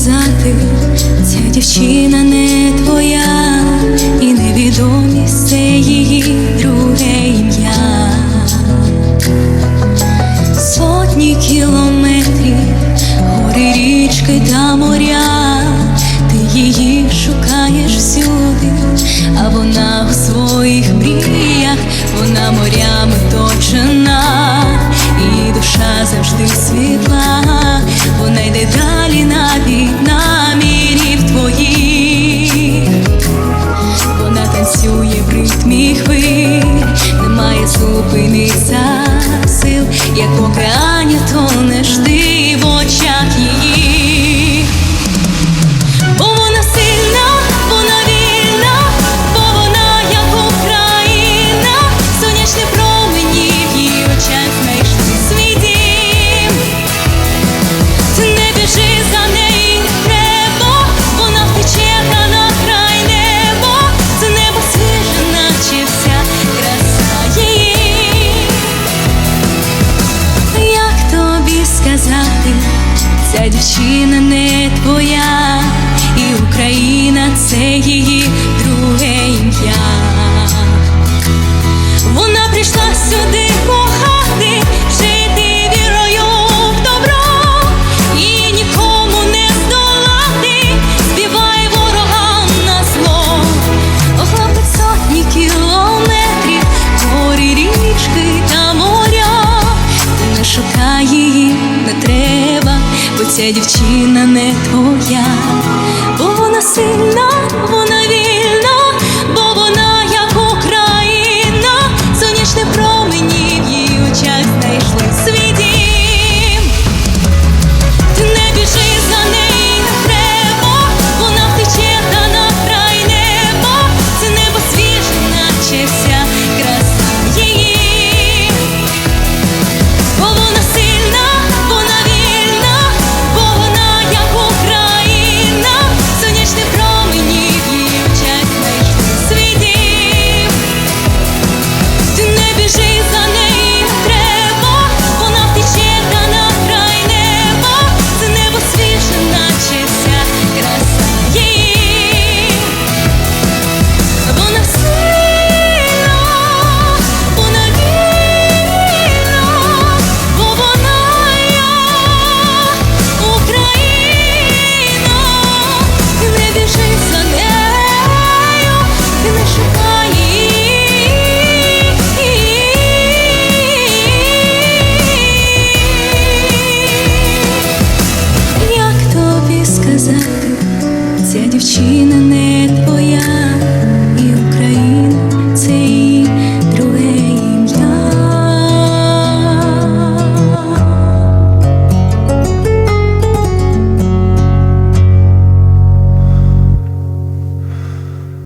сказати, ця дівчина не твоя, і невідомість це її друге ім'я, сотні кілометрів, гори річки та моря, ти її шукаєш всюди, а вона в своїх мріях, вона морями. Батьківщина не твоя, і Україна це її друге ім'я. ця дівчина не твоя.